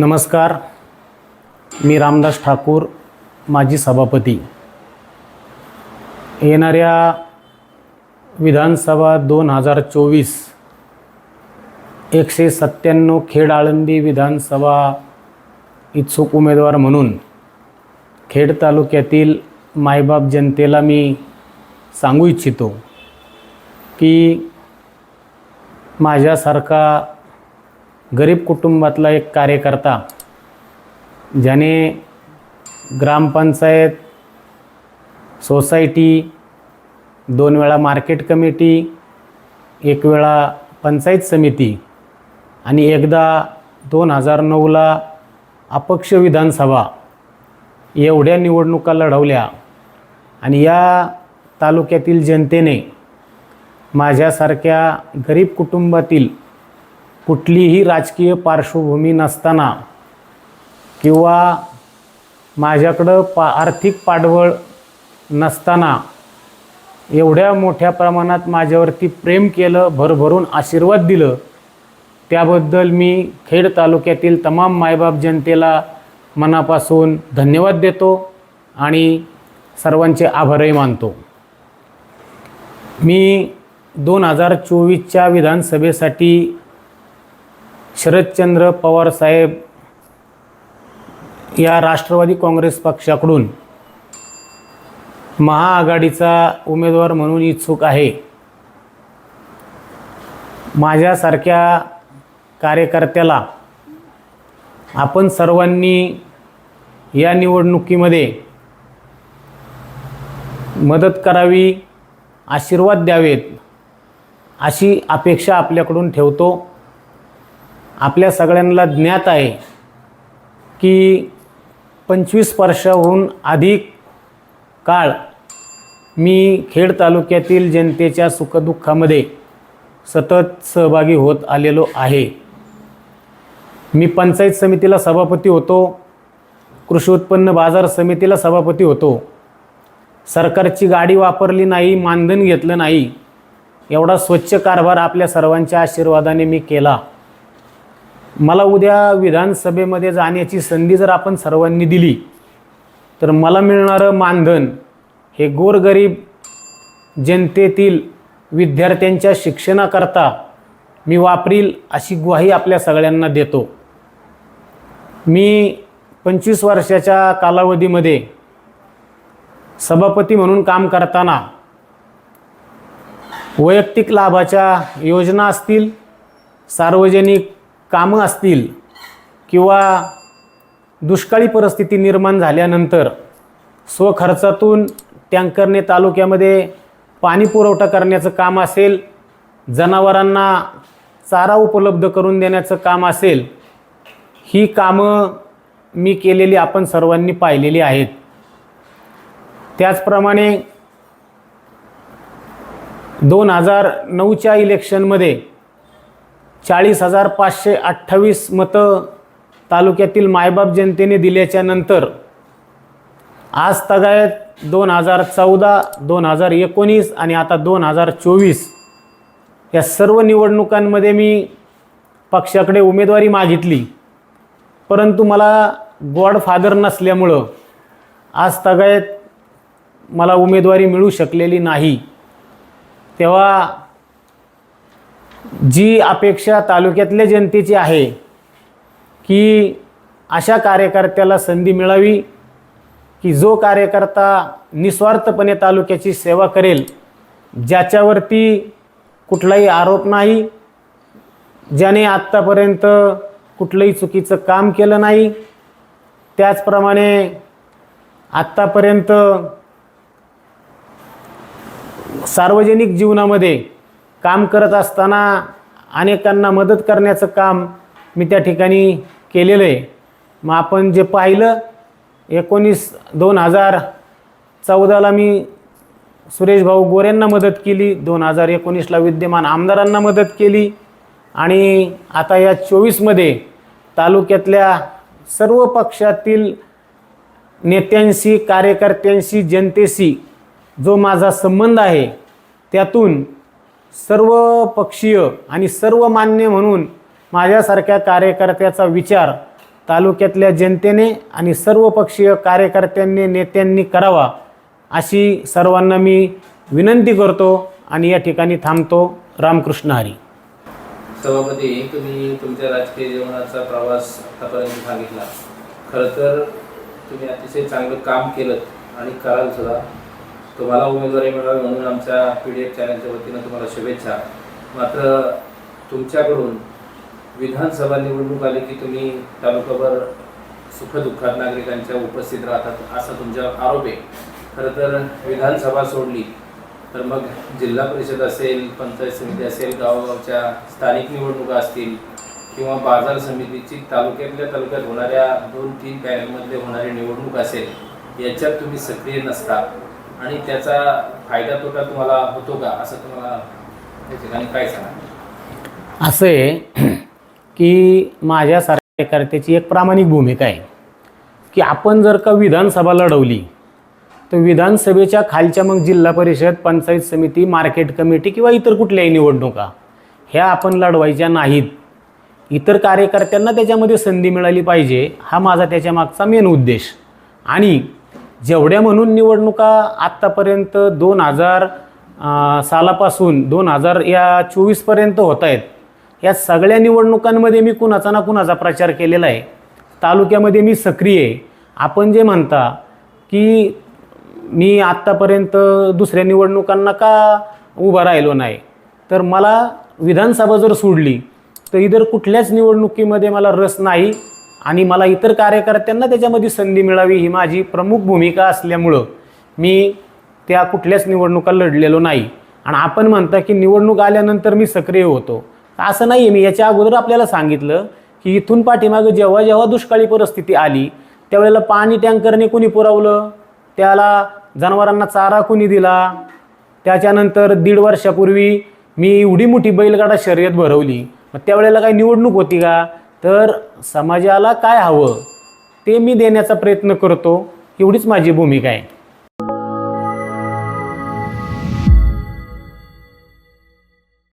नमस्कार. मी रामदास ठाकूर माजी सभापती. येणाऱ्या विधानसभा दोन हजार चोवीस एकशे सत्त्याण्णव खेड आळंदी विधानसभा इच्छुक उमेदवार म्हणून खेड तालुक्यातील मायबाप जनतेला मी सांगू इच्छितो की माझ्यासारखा गरीब कुटुंबातला एक कार्यकर्ता ज्याने ग्रामपंचायत सोसायटी दोन वेळा मार्केट कमिटी एक वेळा पंचायत समिती आणि एकदा दोन हजार नऊला अपक्ष विधानसभा एवढ्या निवडणुका लढवल्या आणि या तालुक्यातील जनतेने माझ्यासारख्या गरीब कुटुंबातील कुठलीही राजकीय पार्श्वभूमी नसताना किंवा माझ्याकडं पा आर्थिक पाठबळ नसताना एवढ्या मोठ्या प्रमाणात माझ्यावरती प्रेम केलं भरभरून आशीर्वाद दिलं त्याबद्दल मी खेड तालुक्यातील तमाम मायबाप जनतेला मनापासून धन्यवाद देतो आणि सर्वांचे आभारही मानतो. मी दोन हजार चोवीसच्या विधानसभेसाठी शरदचंद्र पवारसाहेब या राष्ट्रवादी काँग्रेस पक्षाकडून महाआघाडीचा उमेदवार म्हणून इच्छुक आहे. माझ्यासारख्या कार्यकर्त्याला आपण सर्वांनी या निवडणुकीमध्ये मदत करावी आशीर्वाद द्यावेत अशी अपेक्षा आपल्याकडून ठेवतो. आपल्या सगळ्यांना ज्ञात आहे की पंचवीस वर्षाहून अधिक काळ मी खेड तालुक्यातील जनतेच्या सुखदुःखामध्ये सतत सहभागी होत आलेलो आहे. मी पंचायत समितीला सभापती होतो. कृषी उत्पन्न बाजार समितीला सभापती होतो. सरकारची गाडी वापरली नाही मानधन घेतलं नाही एवढा स्वच्छ कारभार आपल्या सर्वांच्या आशीर्वादाने मी केला. मला उद्या विधानसभेमध्ये जाण्याची संधी जर आपण सर्वांनी दिली तर मला मिळणारं मानधन हे गोरगरीब जनतेतील विद्यार्थ्यांच्या शिक्षणाकरता मी वापरील अशी ग्वाही आपल्या सगळ्यांना देतो. मी पंचवीस वर्षाच्या कालावधीमध्ये सभापती म्हणून काम करताना वैयक्तिक लाभाच्या योजना असतील सार्वजनिक कामं असतील किंवा दुष्काळी परिस्थिती निर्माण झाल्यानंतर स्वखर्चातून टँकरने तालुक्यामध्ये पाणी पुरवठा करण्याचं काम असेल जनावरांना चारा उपलब्ध करून देण्याचं काम असेल ही कामं मी केलेली आपण सर्वांनी पाहिलेली आहेत. त्याचप्रमाणे दोन हजार नऊच्या इलेक्शनमध्ये चाळीस हजार पाचशे अठ्ठावीस मतं तालुक्यातील मायबाप जनतेने दिल्याच्या नंतर आज तगायत दोन हजार चौदा दोन हजार एकोणीस आणि आता दोन हजार चोवीस या सर्व निवडणुकांमध्ये मी पक्षाकडे उमेदवारी मागितली. परंतु मला गॉडफादर नसल्यामुळं आज तगायत मला उमेदवारी मिळू शकलेली नाही. तेव्हा जी अपेक्षा तालुक्यातल्या जनतेची आहे की अशा कार्यकर्त्याला संधी मिळावी की जो कार्यकर्ता निस्वार्थपणे तालुक्याची सेवा करेल ज्याच्यावरती कुठलाही आरोप नाही ज्याने आत्तापर्यंत कुठलंही चुकीचं काम केलं नाही त्याचप्रमाणे आत्तापर्यंत सार्वजनिक जीवनामध्ये काम करत असताना अनेकांना मदत करण्याचं काम मी त्या ठिकाणी केलेलं आहे. मग आपण जे पाहिलं एकोणीस दोन हजार चौदाला मी सुरेश भाऊ मदत केली दोन हजार एकोणीसला विद्यमान आमदारांना मदत केली आणि आता या चोवीसमध्ये तालुक्यातल्या सर्व पक्षातील नेत्यांशी कार्यकर्त्यांशी जनतेशी जो माझा संबंध आहे त्यातून सर्व पक्षीय आणि सर्व मान्य म्हणून माझ्यासारख्या कार्यकर्त्याचा विचार तालुक्यातल्या जनतेने आणि सर्व पक्षीय कार्यकर्त्यांनी नेत्यांनी करावा अशी सर्वांना मी विनंती करतो आणि या ठिकाणी थांबतो. रामकृष्ण हरी. सभापती तुम्ही तुमच्या राजकीय जीवनाचा प्रवास आतापर्यंत सांगितला खरं तर तुम्ही अतिशय चांगलं काम केलं आणि कराल सुद्धा. तुम्हाला उमेदवारी मिळावी म्हणून आमच्या पी डी एफ चॅनलच्या वतीनं तुम्हाला शुभेच्छा. मात्र तुमच्याकडून विधानसभा निवडणूक आली की तुम्ही तालुकाभर सुखदुःखात नागरिकांच्या उपस्थित राहतात असा तुमच्यावर आरोप आहे. खरं तर विधानसभा सोडली तर मग जिल्हा परिषद असेल पंचायत समिती असेल गावागावच्या स्थानिक निवडणुका असतील किंवा बाजार समितीची तालुक्यातल्या तालुक्यात होणाऱ्या दोन तीन पॅनलमधले होणारी निवडणूक असेल याच्यात तुम्ही सक्रिय नसता. आणि त्याचा फायदा तोटा तुम्हाला होतो का? असं तुम्हाला ठिकाणी काय सांगा असं आहे की माझ्या कार्यकर्त्याची एक प्रामाणिक भूमिका आहे की आपण जर का विधानसभा लढवली तर विधानसभेच्या खालच्या मग जिल्हा परिषद पंचायत समिती मार्केट कमिटी किंवा इतर कुठल्याही निवडणुका ह्या आपण लढवायच्या नाहीत. इतर कार्यकर्त्यांना त्याच्यामध्ये संधी मिळाली पाहिजे हा माझा त्याच्यामागचा मेन उद्देश. आणि जेवढ्या म्हणून निवडणुका आत्तापर्यंत दोन हजार सालापासून दोन हजार या चोवीसपर्यंत होत आहेत या सगळ्या निवडणुकांमध्ये मी कुणाचा ना कुणाचा प्रचार केलेला आहे. तालुक्यामध्ये मी सक्रिय आहे. आपण जे म्हणता की मी आत्तापर्यंत दुसऱ्या निवडणुकांना का उभा राहिलो नाही तर मला विधानसभा जर सोडली तर इतर कुठल्याच निवडणुकीमध्ये मला रस नाही. आणि मला इतर कार्यकर्त्यांना त्याच्यामध्ये संधी मिळावी ही माझी प्रमुख भूमिका असल्यामुळं मी त्या कुठल्याच निवडणुका लढलेलो नाही. आणि आपण म्हणता की निवडणूक आल्यानंतर मी सक्रिय होतो. असं नाही आहे मी याच्या अगोदर आपल्याला सांगितलं की इथून पाठीमागं जेव्हा जेव्हा दुष्काळी परिस्थिती आली त्यावेळेला पाणी टँकरने कोणी पुरवलं? त्याला जनावरांना चारा कोणी दिला? त्याच्यानंतर दीड वर्षापूर्वी मी एवढी मोठी बैलगाडा शर्यत भरवली. मग त्यावेळेला काही निवडणूक होती का? तर समाजाला काय हवं ते मी देण्याचा प्रयत्न करतो एवढीच माझी भूमिका आहे.